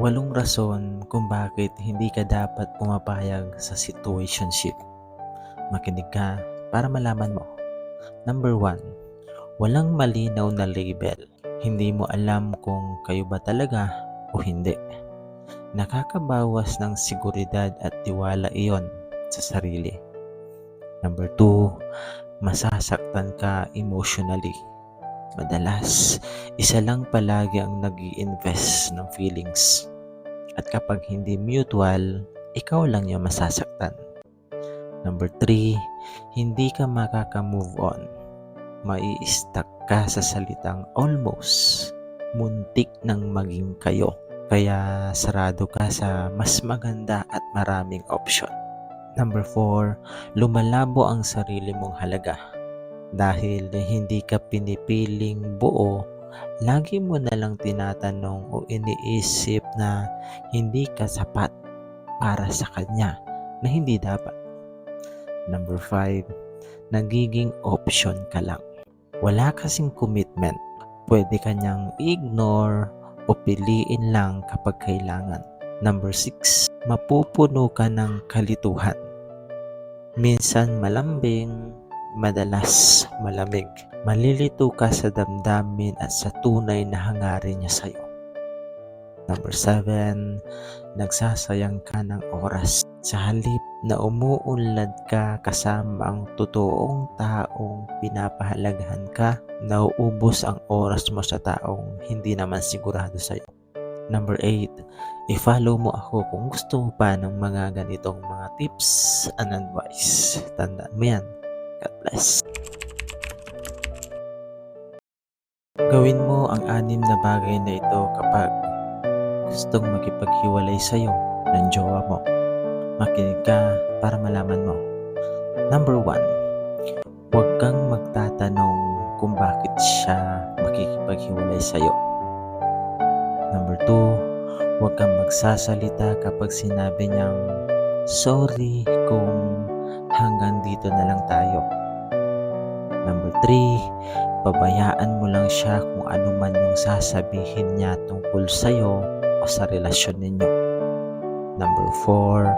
Walong rason kung bakit hindi ka dapat pumapayag sa situationship. Makinig ka para malaman mo. Number 1. Walang malinaw na label. Hindi mo alam kung kayo ba talaga o hindi. Nakakabawas ng seguridad at tiwala iyon sa sarili. Number 2. Masasaktan ka emotionally. Madalas, isa lang palagi ang nag invest ng feelings. At kapag hindi mutual, ikaw lang yung masasaktan. Number 3, hindi ka makaka-move on. Mai-stuck ka sa salitang almost. Muntik nang maging kayo. Kaya sarado ka sa mas maganda at maraming option. Number 4, lumalabo ang sarili mong halaga dahil hindi ka pinipiling buo, lagi mo na lang tinatanong o iniisip na hindi ka sapat para sa kanya na hindi dapat. Number 5, nagiging option ka lang. Wala kasing commitment. Pwede kanyang ignore o piliin lang kapag kailangan. Number 6, mapupuno ka ng kalituhan. Minsan malambing, madalas malamig. Malilito ka sa damdamin at sa tunay na hangarin niya sa'yo. Number 7, nagsasayang ka ng oras. Sa halip na umuunlad ka kasama ang totoong taong pinapahalagahan ka, nauubos ang oras mo sa taong hindi naman sigurado sa'yo. Number 8, i-follow mo ako kung gusto mo pa ng mga ganitong mga tips and advice. Tandaan mo yan. God bless. Gawin mo ang anim na bagay na ito kapag gustong makipaghiwalay sa'yo ng jowa mo. Makinig ka para malaman mo. Number 1. Huwag kang magtatanong kung bakit siya makikipaghiwalay sa'yo. Number 2. Huwag kang magsasalita kapag sinabi niyang sorry kung hanggang dito na lang tayo. Number 3, pabayaan mo lang siya kung ano man yung sasabihin niya tungkol sa'yo o sa relasyon ninyo. Number 4,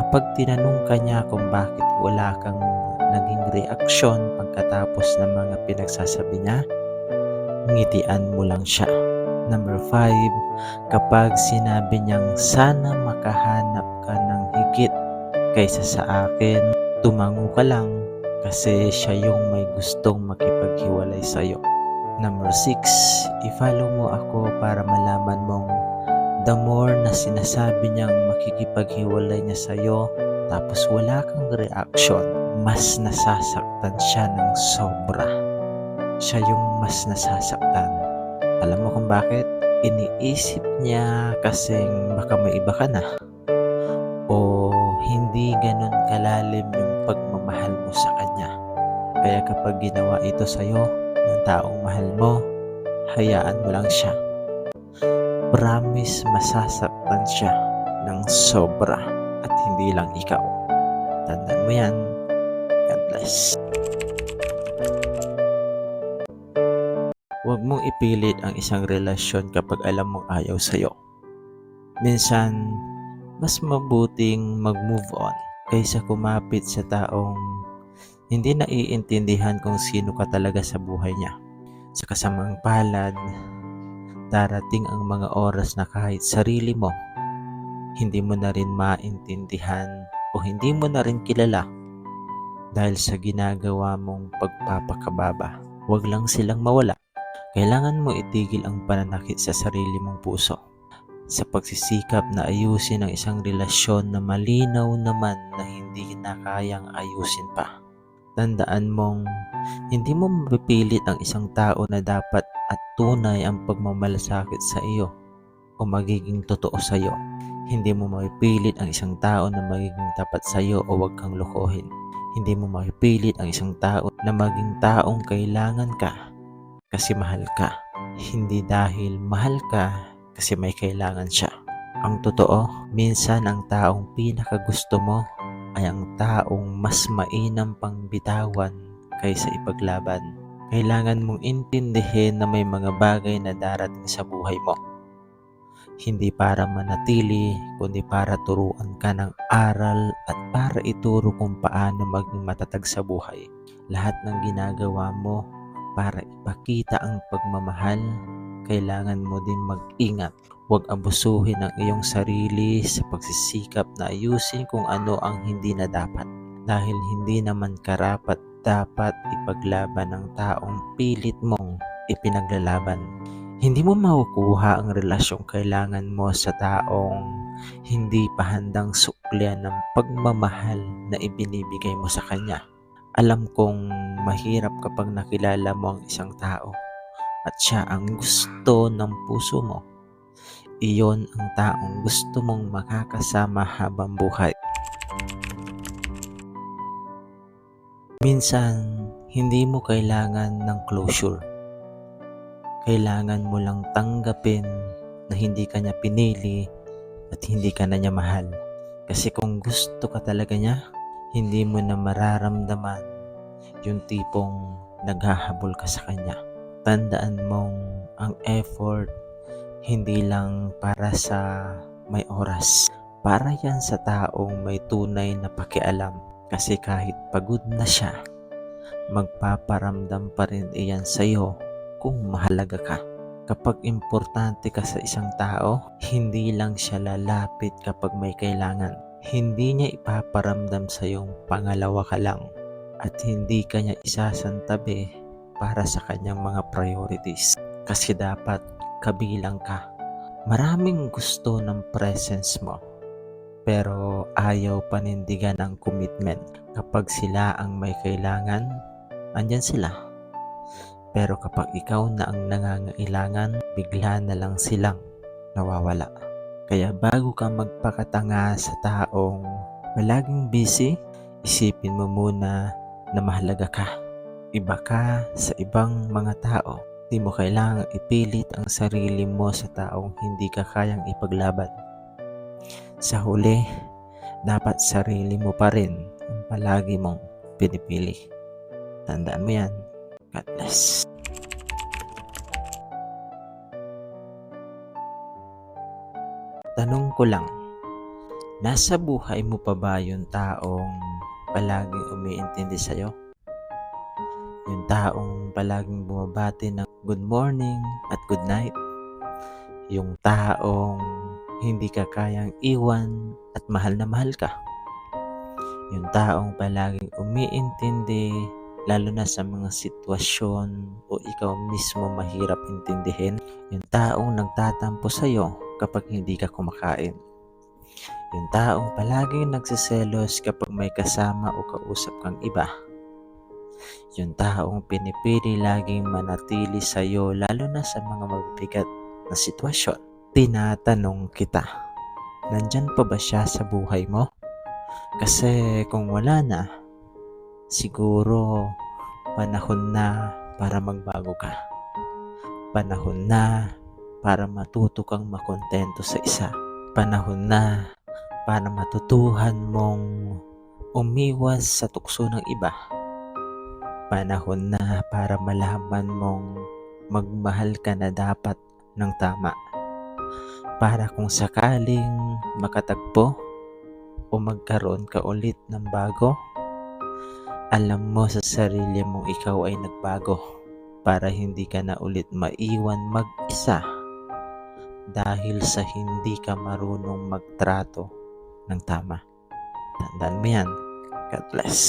kapag tinanong ka niya kung bakit wala kang naging reaksyon pagkatapos ng mga pinagsasabi niya, ngitian mo lang siya. Number 5, kapag sinabi niyang sana makahanap ka ng higit kaysa sa akin, tumango ka lang kasi siya yung may gustong makipaghiwalay sa'yo. Number 6, i-follow mo ako para malaman mong the more na sinasabi niyang makikipaghiwalay niya sa'yo tapos wala kang reaction, mas nasasaktan siya ng sobra. Siya yung mas nasasaktan. Alam mo kung bakit? Iniisip niya kasing baka may iba ka na Kaya kapag ginawa ito sa'yo ng taong mahal mo, hayaan mo lang siya. Promise masasaktan siya ng sobra at hindi lang ikaw. Tandaan mo yan. God bless. Huwag mong ipilit ang isang relasyon kapag alam mong ayaw sa'yo. Minsan, mas mabuting mag-move on kaysa kumapit sa taong hindi naiintindihan kung sino ka talaga sa buhay niya. Sa kasamang palad, darating ang mga oras na kahit sarili mo, hindi mo na rin maintindihan o hindi mo na rin kilala dahil sa ginagawa mong pagpapakababa. Huwag lang silang mawala. Kailangan mo itigil ang pananakit sa sarili mong puso sa pagsisikap na ayusin ang isang relasyon na malinaw naman na hindi na kayang ayusin pa. Tandaan mong hindi mo mapipilit ang isang tao na dapat at tunay ang pagmamalasakit sa iyo o magiging totoo sa iyo. Hindi mo mapipilit ang isang tao na magiging tapat sa iyo o wag kang lokohin. Hindi mo mapipilit ang isang tao na maging taong kailangan ka kasi mahal ka. Hindi dahil mahal ka kasi may kailangan siya. Ang totoo, minsan ang taong pinakagusto mo ay ang taong mas mainam pang bitawan kaysa ipaglaban. Kailangan mong intindihin na may mga bagay na darating sa buhay mo. Hindi para manatili, kundi para turuan ka ng aral at para ituro kung paano maging matatag sa buhay. Lahat ng ginagawa mo para ipakita ang pagmamahal, kailangan mo din mag-ingat. Huwag abusuhin ang iyong sarili sa pagsisikap na ayusin kung ano ang hindi na dapat. Dahil hindi naman karapat dapat ipaglaban ng taong pilit mong ipinaglalaban. Hindi mo makukuha ang relasyong kailangan mo sa taong hindi pa handang suklian ng pagmamahal na ibinibigay mo sa kanya. Alam kong mahirap kapag nakilala mo ang isang tao at siya ang gusto ng puso mo. Iyon ang taong gusto mong makakasama habang buhay. Minsan, hindi mo kailangan ng closure. Kailangan mo lang tanggapin na hindi ka niya pinili at hindi ka na niya mahal. Kasi kung gusto ka talaga niya, hindi mo na mararamdaman yung tipong naghahabol ka sa kanya. Tandaan mong ang effort hindi lang para sa may oras. Para yan sa taong may tunay na pakialam. Kasi kahit pagod na siya, magpaparamdam pa rin iyan sa'yo kung mahalaga ka. Kapag importante ka sa isang tao, hindi lang siya lalapit kapag may kailangan. Hindi niya ipaparamdam sa iyong pangalawa ka lang at hindi ka niya isasantabi para sa kanyang mga priorities. Kasi dapat kabilang ka. Maraming gusto ng presence mo pero ayaw panindigan ang commitment. Kapag sila ang may kailangan, andyan sila. Pero kapag ikaw na ang nangangailangan, bigla na lang silang nawawala. Kaya bago ka magpakatanga sa taong palaging busy, isipin mo muna na mahalaga ka. Iba ka sa ibang mga tao. Di mo kailangang ipilit ang sarili mo sa taong hindi ka kayang ipaglaban. Sa huli, dapat sarili mo pa rin ang palagi mong pinipili. Tandaan mo yan. God bless. Tanong ko lang, nasa buhay mo pa ba yung taong palaging umiintindi sa'yo? Yung taong palaging bumabati ng good morning at good night? Yung taong hindi ka kayang iwan at mahal na mahal ka? Yung taong palaging umiintindi lalo na sa mga sitwasyon o ikaw mismo mahirap intindihin. Yung taong nagtatampo sa'yo kapag hindi ka kumakain. Yung taong palaging nagsiselos kapag may kasama o kausap kang iba. Yung taong pinipili laging manatili sa iyo lalo na sa mga mabibigat na sitwasyon. Tinatanong kita, nandyan pa ba siya sa buhay mo? Kasi kung wala na, siguro panahon na para magbago ka. Panahon na para matuto kang makontento sa isa. Panahon na para matutuhan mong umiwas sa tukso ng iba. Panahon na para malaman mong magmahal ka na dapat ng tama. Para kung sakaling makatagpo o magkaroon ka ulit ng bago, alam mo sa sarili mong ikaw ay nagbago para hindi ka na ulit maiwan mag-isa dahil sa hindi ka marunong magtrato ng tama. Tandaan mo yan. God bless.